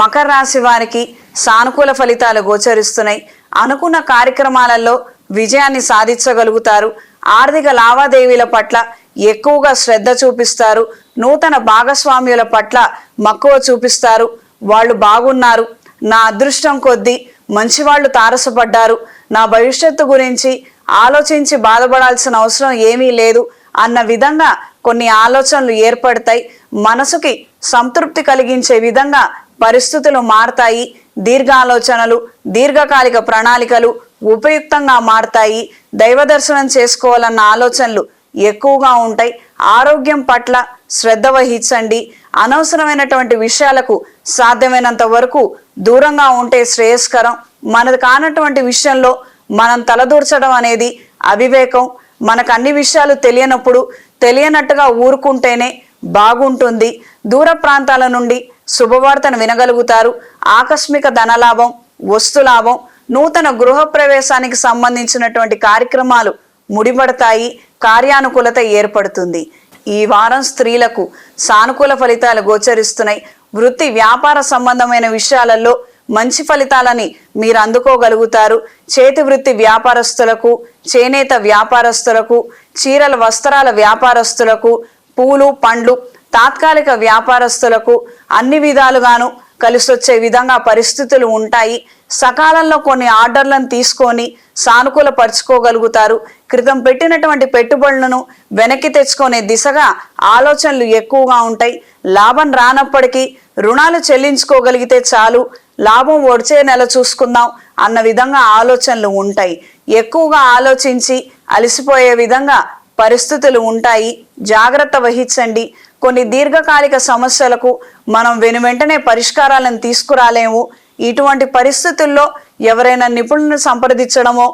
మకర రాశి వారికి సానుకూల ఫలితాలు గోచరిస్తున్నాయి. అనుకున్న కార్యక్రమాలలో విజయాన్ని సాధించగలుగుతారు. ఆర్థిక లావాదేవీల పట్ల ఎక్కువగా శ్రద్ధ చూపిస్తారు. నూతన భాగస్వామ్యుల పట్ల మక్కువ చూపిస్తారు. వాళ్ళు బాగున్నారు. నా అదృష్టం కొద్దీ మంచివాళ్ళు తారసపడ్డారు. నా భవిష్యత్తు గురించి ఆలోచించి బాధపడాల్సిన అవసరం ఏమీ లేదు అన్న విధంగా కొన్ని ఆలోచనలు ఏర్పడతాయి. మనసుకి సంతృప్తి కలిగించే విధంగా పరిస్థితులు మారతాయి. దీర్ఘ ఆలోచనలు దీర్ఘకాలిక ప్రణాళికలు ఉపయుక్తంగా మారతాయి. దైవ దర్శనం చేసుకోవాలన్న ఆలోచనలు ఎక్కువగా ఉంటాయి. ఆరోగ్యం పట్ల శ్రద్ధ వహించండి. అనవసరమైనటువంటి విషయాలకు సాధ్యమైనంత వరకు దూరంగా ఉంటే శ్రేయస్కరం. మనది కానటువంటి విషయంలో మనం తలదూర్చడం అనేది అవివేకం. మనకు అన్ని విషయాలు తెలియనప్పుడు తెలియనట్టుగా ఊరుకుంటేనే బాగుంటుంది. దూర ప్రాంతాల నుండి శుభవార్తను వినగలుగుతారు. ఆకస్మిక ధనలాభం వస్తులాభం నూతన గృహ ప్రవేశానికి సంబంధించినటువంటి కార్యక్రమాలు ముడిపడతాయి. కార్యానుకూలత ఏర్పడుతుంది. ఈ వారం స్త్రీలకు సానుకూల ఫలితాలు గోచరిస్తున్నాయి. వృత్తి వ్యాపార సంబంధమైన విషయాలలో మంచి ఫలితాలని మీరు అందుకోగలుగుతారు. చేతి వృత్తి వ్యాపారస్తులకు చేనేత వ్యాపారస్తులకు చీరల వస్త్రాల వ్యాపారస్తులకు పూలు పండ్లు తాత్కాలిక వ్యాపారస్తులకు అన్ని విధాలుగాను కలిసొచ్చే విధంగా పరిస్థితులు ఉంటాయి. సకాలంలో కొన్ని ఆర్డర్లను తీసుకొని సానుకూల పరుచుకోగలుగుతారు క్రితం పెట్టినటువంటి పెట్టుబడులను వెనక్కి తెచ్చుకునే దిశగా ఆలోచనలు ఎక్కువగా ఉంటాయి. లాభం రానప్పటికీ రుణాలు చెల్లించుకోగలిగితే చాలు లాభం వచ్చే నెల చూసుకుందాం అన్న విధంగా ఆలోచనలు ఉంటాయి. ఎక్కువగా ఆలోచించి అలసిపోయే విధంగా పరిస్థితులు ఉంటాయి. జాగ్రత్త వహించండి. కొన్ని దీర్ఘకాలిక సమస్యలకు మనం వెను వెంటనే పరిష్కారాలను తీసుకురాలేము. ఇటువంటి పరిస్థితుల్లో ఎవరైనా నిపుణులను సంప్రదించడమో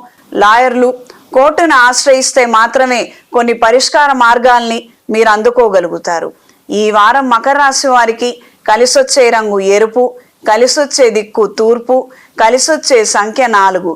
లాయర్లు కోర్టును ఆశ్రయిస్తే మాత్రమే కొన్ని పరిష్కార మార్గాల్ని మీరు అందుకోగలుగుతారు. ఈ వారం మకర రాశి వారికి కలిసొచ్చే రంగు ఎరుపు కలిసొచ్చే దిక్కు తూర్పు కలిసొచ్చే సంఖ్య నాలుగు.